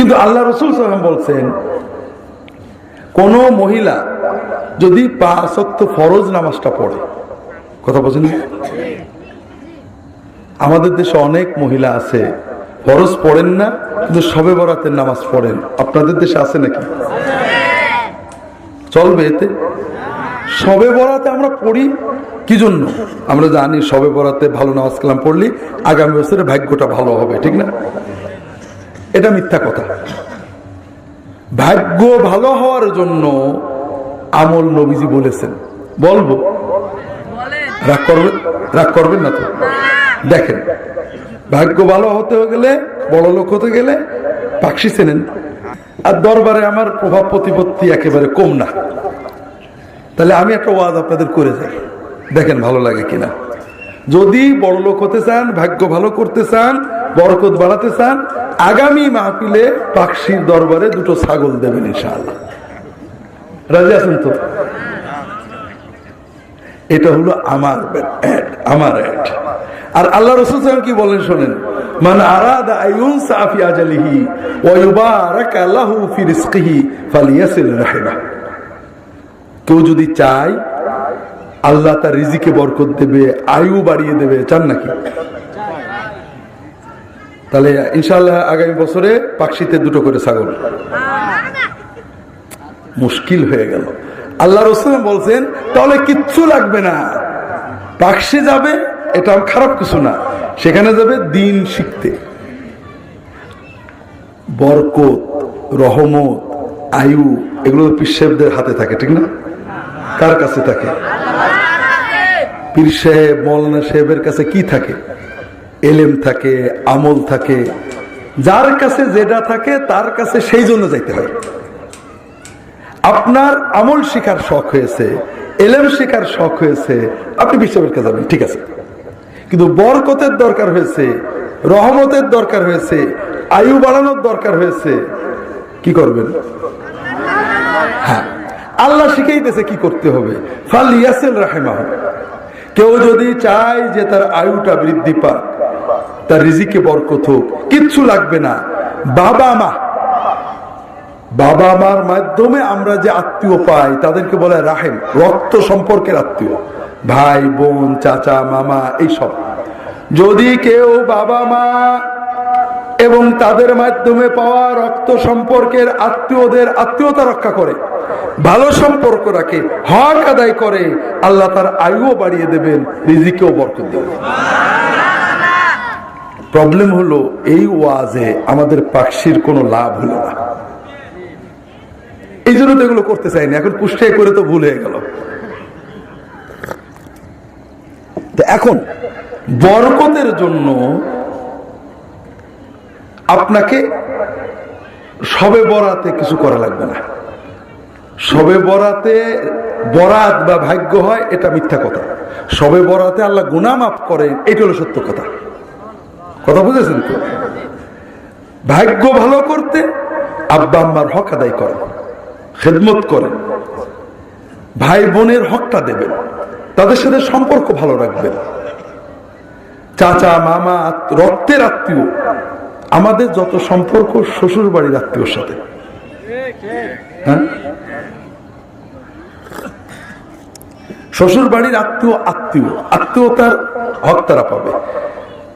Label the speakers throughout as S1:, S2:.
S1: কিন্তু আল্লাহ রসুল সাল্লাম বলছেন, কোন মহিলা যদি পাঁচ ফরজ নামাজটা পড়ে, কথা বলছেন আমাদের দেশে অনেক মহিলা আছে, ফরজ পড়েন না, কিন্তু সবে বরাতের নামাজ পড়েন। আপনাদের দেশে আছে নাকি? চলবে এতে? সবে বরাতে আমরা পড়ি, কি জন্য? আমরা জানি সবে বরাতে ভালো নামাজ কালাম পড়লি, আগামী বছরে ভাগ্যটা ভালো হবে, ঠিক না? এটা মিথ্যা কথা। ভাগ্য ভালো হওয়ার জন্য আমল নবীজি বলেছেন। বলব? রাগ করবেন? রাগ করবেন না তো? দেখেন, ভাগ্য ভালো হতে গেলে, বড় লোক হতে গেলে পাকশি চেনেন। আর দরবারে আমার প্রভাব প্রতিপত্তি একেবারে কম না। তাহলে আমি একটা ওয়াজ আপনাদের করে যাই। দেখেন ভালো লাগে কিনা। যদি বড় লোক হতে চান, ভাগ্য ভালো করতে চান বরকত বাড়াতে চান আগামী মাহফিলে পাকশির দরবারে দুটো ছাগল দেবেন ইনশাআল্লাহ। রাজি আছেন তো? এটা হলো আমার ad, আমার অ্যাড আর আল্লাহ রসুল সাহেব কি বলেন শোনেন? সাফি আজালিহি ফি রিজকিহি ফালিয়াসিল রাহিমা কেউ যদি চায় আল্লাহ তার রিজিকে বরকত দেবে আয়ু বাড়িয়ে দেবে চান নাকি? তাহলে ইনশাআল্লাহ আগামী বছরে পাকশিতে দুটো করে ছাগল। মুশকিল হয়ে গেল। আল্লাহ রসুল বলছেন, তাহলে কিচ্ছু লাগবে না। পাকশে যাবে, এটা খারাপ কিছু না। সেখানে যাবে দিন শিখতে। বরকত, রহমত, আয়ু, এগুলো পীর সাহেবদের হাতে থাকে, ঠিক না? কার কাছে থাকে? পীর সাহেব মৌলানা সাহেবের কাছে কি থাকে? এলেম থাকে, আমল থাকে। যার কাছে যেটা থাকে, তার কাছে সেই জন্য যাইতে হয়। আপনার আমল শিকার শখ হয়েছে, এলেম শিকার শখ হয়েছে, আপনি বিশ্বের কাছে যাবেন, ঠিক আছে। কিন্তু বরকতের দরকার হয়েছে, রহমতের দরকার হয়েছে, আয়ু বাড়ানোর দরকার হয়েছে, কি করবেন? হ্যাঁ আল্লাহ শিখাইতেছে কি করতে হবে। ফাল ইয়াসেল রাহেমাহ। কেউ যদি চায় যে তার আয়ুটা বৃদ্ধি পাক তার রিজিকে বরকত হোক, কিচ্ছু লাগবে না। বাবা মা, বাবা মার মাধ্যমে আমরা যে আত্মীয় পাই, তাদেরকে বলে রাহেম, রক্ত সম্পর্কের আত্মীয়, ভাই, বোন, চাচা, মামা, এইসব। যদি কেউ বাবা মা এবং তাদের মাধ্যমে পাওয়া রক্ত সম্পর্কের আত্মীয়দের আত্মীয়তা রক্ষা করে, ভালো সম্পর্ক রাখে, হক আদায় করে, আল্লাহ তার আয়ুও বাড়িয়ে দেবেন, রিজিকেও বরকত দেবেন। প্রবলেম হলো, এই ওয়াজে আমাদের পাকশির কোনো লাভ হলো না। এই জন্য তো এগুলো করতে চাইনি, এখন কুষ্টিয়া করে তো ভুল হয়ে গেল। তো এখন, বরকতের জন্য আপনাকে সবে বরাতে কিছু করা লাগবে না। সবে বরাতে বরাত বা ভাগ্য হয়, এটা মিথ্যা কথা। সবে বরাতে আল্লাহ গুনা মাফ করেন, এটা হলো সত্য কথা। কথা বুঝেছেন তো? ভাগ্য ভালো করতে আব্বা আম্মার হক আদায় করেন, খেদমত করেন, ভাই বোনের হকটা দেবেন, তাদের সাথে সম্পর্ক ভালো রাখবেন। চাচা, মামা রক্তের আত্মীয়, আমাদের যত সম্পর্ক শ্বশুর বাড়ির আত্মীয়র সাথে। হ্যাঁ? শ্বশুর বাড়ির আত্মীয় আত্মীয়, আত্মীয়তার হক তারা পাবে।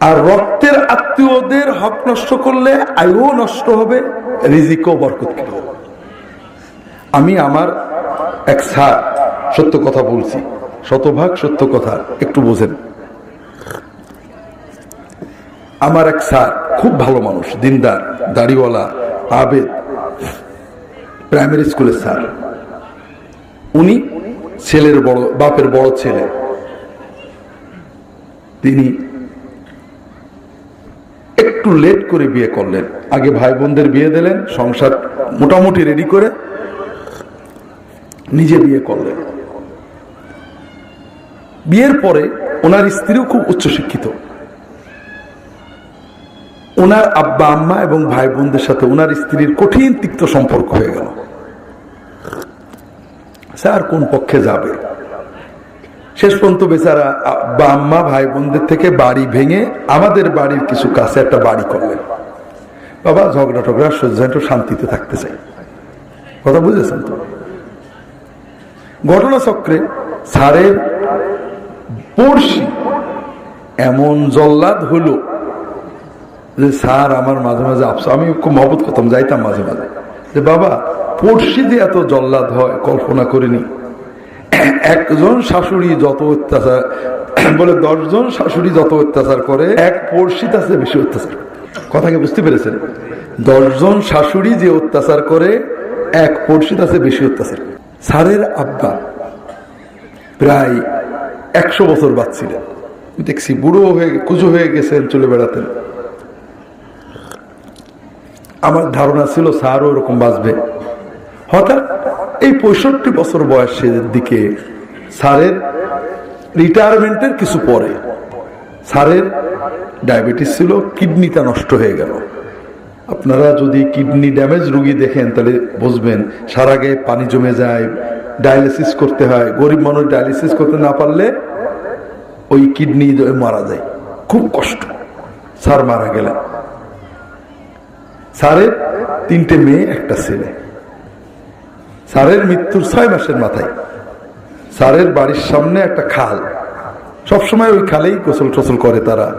S1: আর রক্তের আত্মীয়দের হক নষ্ট করলে আয়ুও নষ্ট হবে, রিজিকও বরকত আমি আমার এক স্যার, সত্য কথা বলছি। শতভাগ সত্য কথা, একটু বোঝেন। আমার এক স্যার, খুব ভালো মানুষ, দিনদার, দাড়িওয়ালা, আবেদ প্রাইমারি স্কুলের স্যার। উনি ছেলের বড়, বাপের বড় ছেলে। তিনি একটু লেট করে বিয়ে করলেন। আগে ভাই বোনদের বিয়ে দিলেন, সংসার মোটামুটি রেডি করে নিজে বিয়ে করলেন। বিয়ের পরে ওনার স্ত্রীও খুব উচ্চশিক্ষিত। ওনার আব্বা, আম্মা এবং ভাই বোনদের সাথে ওনার স্ত্রীর কঠিন তিক্ত সম্পর্ক হয়ে গেল। স্যার, কোন পক্ষে যাবে? শেষ পর্যন্ত বেচারা আব্বা আম্মা, ভাই, বোনদের থেকে বাড়ি ভেঙে আমাদের বাড়ির কিছু কাছে একটা বাড়ি করলেন। বাবা, ঝগড়া টগড়া, সহ্য একটু শান্তিতে থাকতে চাই। কথা বুঝেছেন তো? ঘটনাচক্রে স্যারের পড়শি এমন জল্লাদ হলো যে স্যার আমার মাঝে মাঝে আফসোস, আমি খুব মহবত করতাম, যাইতাম মাঝে মাঝে। যে বাবা, পড়শি যে এত জল্লাদ হয়, কল্পনা করিনি। একজন শাশুড়ি যত অত্যাচার, বলে দশজন শাশুড়ি যত অত্যাচার করে, এক পড়শি তার বেশি অত্যাচার করে। কথা কি বুঝতে পেরেছেন দশজন শাশুড়ি যে অত্যাচার করে, এক পড়শি তার বেশি অত্যাচার। স্যারের আব্বা প্রায় একশো বছর বাঁচছিলেন দেখছি বুড়ো হয়ে, কুজো হয়ে গেছেন, চলে বেড়াতেন আমার ধারণা ছিল স্যারও এরকম বাঁচবে হঠাৎ এই পঁয়ষট্টি বছর বয়সের দিকে স্যারের রিটায়ারমেন্টের কিছু পরে স্যারের ডায়াবেটিস ছিল কিডনিটা নষ্ট হয়ে গেল। আপনারা যদি কিডনি ড্যামেজ রুগী দেখেন, তাহলে বুঝবেন, সারা গায়ে পানি জমে যায় ডায়ালিসিস করতে হয়। গরিব মানুষ ডায়ালিসিস করতে না পারলে ওই কিডনি মারা যায়। খুব কষ্ট। স্যার মারা গেলেন। স্যারের তিনটে মেয়ে, একটা ছেলে। স্যারের মৃত্যুর ছয় মাসের মাথায়। স্যারের বাড়ির সামনে একটা খাল। সবসময় ওই খালেই গোসল টোসল করে তারা।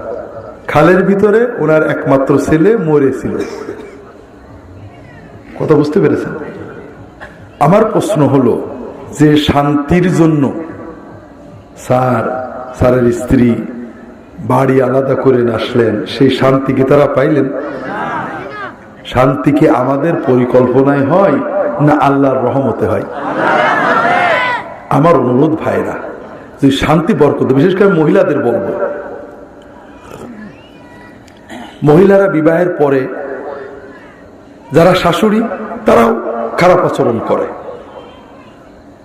S1: খালের ভিতরে ওনার একমাত্র ছেলে মরেছিল কথা বুঝতে পেরেছেন? আমার প্রশ্ন হলো, যে শান্তির জন্য স্যার, স্যারের স্ত্রী বাড়ি আলাদা করে আসলেন, সেই শান্তি কি তারা পাইলেন? শান্তি কি আমাদের পরিকল্পনায় হয়? না আল্লাহর রহমতে হয়। আমার অনুরোধ ভাইরা, যে শান্তি বরকত, বিশেষ করে মহিলাদের বলব। মহিলারা বিবাহের পরে যারা শাশুড়ি, তারাও খারাপ আচরণ করে।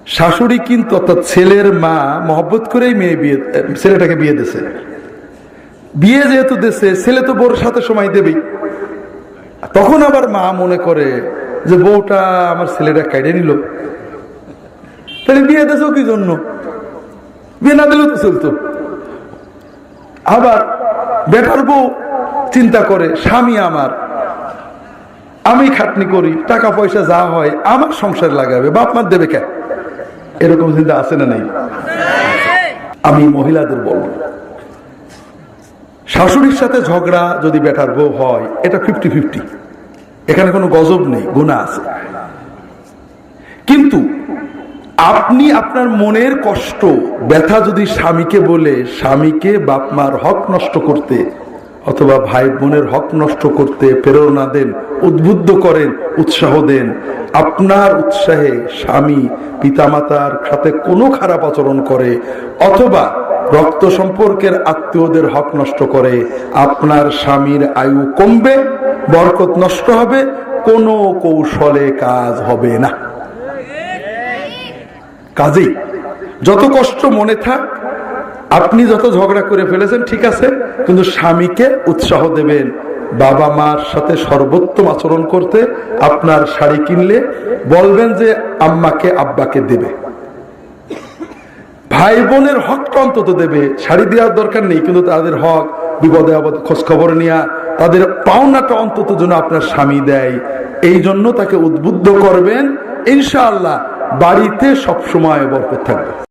S1: শাশুড়ি কিন্তু অর্থাৎ ছেলের মা মহব্বত করেই মেয়ে বিয়ে, ছেলেটাকে বিয়ে দিছে বিয়ে যেহেতু দেশে ছেলে তো বোর সাথে সময় দেবেই। তখন আবার মা মনে করে যে বউটা আমার ছেলেটা কেড়ে নিল। তাহলে বিয়ে দেশ কি জন্য? বিয়ে না দিলেও তো চলতো। আবার বেটার বউ চিন্তা করে, স্বামী আমার, আমি খাটনি করি, টাকা পয়সা যা হয়, আমার সংসার লাগাবে, বাপ মার দেবে কে? এরকম চিন্তা আছে না নেই? আমি মহিলাদের বলব। শাশুড়ির সাথে ঝগড়া যদি বেটার বউ হয়, এটা ফিফটি ফিফটি এখানে কোনো গজব নেই গুণা আছে। কিন্তু আপনি আপনার মনের কষ্ট, ব্যথা যদি স্বামীকে বলে, স্বামীকে বাপ মার হক নষ্ট করতে অথবা ভাই বোনের হক নষ্ট করতে প্রেরণা দেন, উদ্বুদ্ধ করেন, উৎসাহ দেন, আপনার উৎসাহে স্বামী পিতামাতার সাথে কোনো খারাপ আচরণ করে, অথবা রক্ত সম্পর্কের আত্মীয়দের হক নষ্ট করে আপনার স্বামীর আয়ু কমবে, বরকত নষ্ট হবে, কোনো কৌশলে কাজ হবে না। কাজেই যত কষ্ট মনে থাক, আপনি যত ঝগড়া করে ফেলেছেন, ঠিক আছে, কিন্তু স্বামীকে উৎসাহ দেবেন। বাবা মার সাথে সর্বোত্তম আচরণ করতে আপনার শাড়ি কিনলে বলবেন যে আম্মাকে আব্বাকে দেবে। ভাই বোনের হকটা অন্তত দেবে। শাড়ি দেওয়ার দরকার নেই, কিন্তু তাদের হক, বিপদে আপদ খোঁজ খবর নেওয়া তাদের পাওনাটা অন্তত যেন আপনার স্বামী দেয়। এই জন্য তাকে উদ্বুদ্ধ করবেন। ইনশাআল্লাহ, বাড়িতে সবসময় বরকত থাকবে।